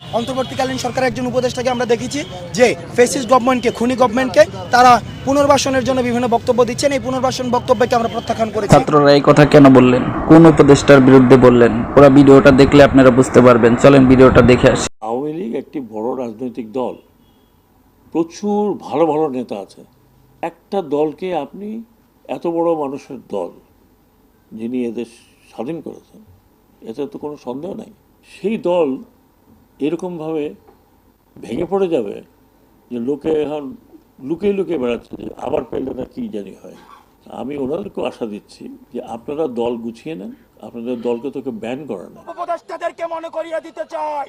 অন্তর্বর্তীকালীন সরকারের একজন উপদেষ্টাকে আমরা দেখেছি যে ফেসিস গভর্নমেন্টকে খুনি গভর্নমেন্টকে তারা পুনর্বাসনের জন্য বিভিন্ন বক্তব্য দিচ্ছেন। এই পুনর্বাসন বক্তব্যকে আমরা প্রত্যাখ্যান করেছি। ছাত্ররা এই কথা কেন বললেন? কোন উপদেষ্টার বিরুদ্ধে বললেন? পুরো ভিডিওটা দেখলে আপনারা বুঝতে পারবেন। চলেন ভিডিওটা দেখে আসি। আওয়ামী লীগ একটি বড় রাজনৈতিক দল। প্রচুর ভালো ভালো নেতা আছে। একটা দলকে আপনি এত বড় মানুষের দল যিনি এদেশ স্বাধীন করেছেন এতে তো কোনো সন্দেহ নাই। সেই দল এরকমভাবে ভেঙে পড়ে যাবে যে লোকে এখন লুকিয়ে লুকিয়ে বেড়াচ্ছে যে আবার পেলে না কি জানি হয়। আমি ওনাদেরকেও আশা দিচ্ছি যে আপনারা দল গুছিয়ে নেন, আপনাদের দলকে তোকে ব্যান করে না। উপদেষ্টাদেরকে মনে করিয়ে দিতে চাই।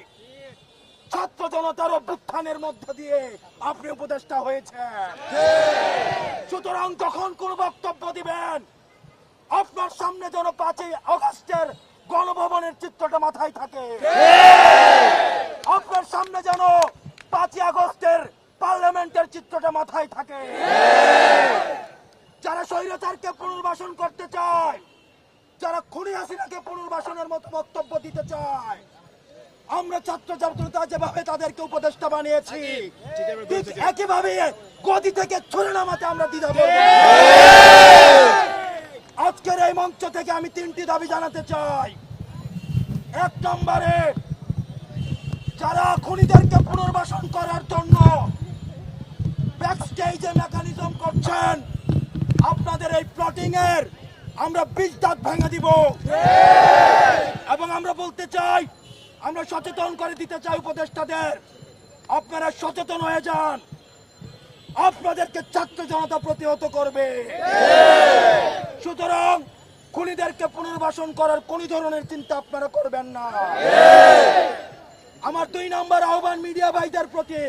ছাত্র জনতার অভ্যুত্থানের মধ্য দিয়ে আপনি উপদেষ্টা হয়েছেন। সুতরাং যখন কোন বক্তব্য দিবেন? আপনার সামনে যেন পাঁচই আগস্টের গণভবনের চিত্রটা মাথায় থাকে। আপনার সামনে যেন পাঁচই আগস্টের পার্লামেন্টের চিত্রটা মাথায় থাকে। যারা স্বৈরাচারকে পুনর্বাসন করতে চায় যারা খুনি হাসিনাকে পুনর্বাসনের মতো বক্তব্য দিতে চায় আমরা ছাত্র ছাত্রতা যেভাবে তাদেরকে উপদেষ্টা বানিয়েছি ঠিক একইভাবে গদি থেকে ছুড়ে নামাতে আমরা দ্বিধা করব না। আজকের এই মঞ্চ থেকে আমি তিনটি দাবি জানাতে চাই। এক নম্বরে, যারা খুনিদেরকে পুনর্বাসন করার জন্য মেকানিজম করছেন, আপনাদের এই প্লটিং এর আমরা বীজ দাঁত ভেঙে দিব। এবং আমরা বলতে চাই, আমরা সচেতন করে দিতে চাই উপদেষ্টাদের, আপনারা সচেতন হয়ে যান। আপনাদেরকে ছাত্র জনতা প্রতিহত করবে। সুতরাং খুনিদেরকে পুনর্বাসন করার কোন ধরনের চিন্তা আপনারা করবেন না। আমার দুই নম্বর আহ্বান মিডিয়া ভাইদের প্রতি।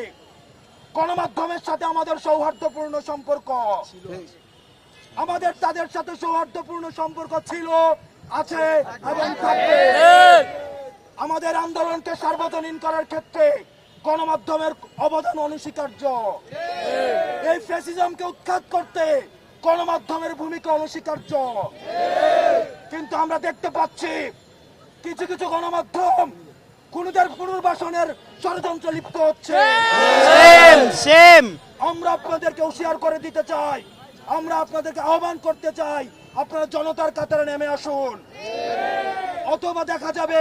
গণমাধ্যমের সাথে আমাদের সৌহার্দ্যপূর্ণ সম্পর্ক। আমাদের, তাদের সাথে সৌহার্দ্যপূর্ণ সম্পর্ক ছিল, আছে এবং থাকবে। আমাদের আন্দোলনকে সার্বজনীন করার ক্ষেত্রে গণমাধ্যমের অবদান অনস্বীকার্য। এই ফ্যাসিজমকে উৎখাত করতে গণমাধ্যমের ভূমিকা অনস্বীকার্য। কিন্তু আমরা দেখতে পাচ্ছি কিছু কিছু গণমাধ্যম খুনিদের পুনর্বাসনের ষড়যন্ত্র লিপ্ত হচ্ছে। আমরা আপনাদেরকে হুঁশিয়ার করে দিতে চাই। আমরা আপনাদেরকে আহ্বান করতে চাই আপনারা জনতার কাতারে নেমে আসুন। অথবা দেখা যাবে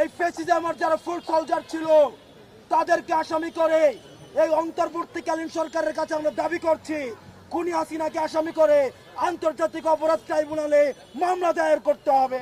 এই ফেসিজামার যারা ফুল সোলজার ছিল, তাদেরকে আসামি করে এই অন্তর্বর্তীকালীন সরকারের কাছে আমরা দাবি করছি, খুনি হাসিনাকে আসামি করে আন্তর্জাতিক অপরাধ ট্রাইব্যুনালে মামলা দায়ের করতে হবে।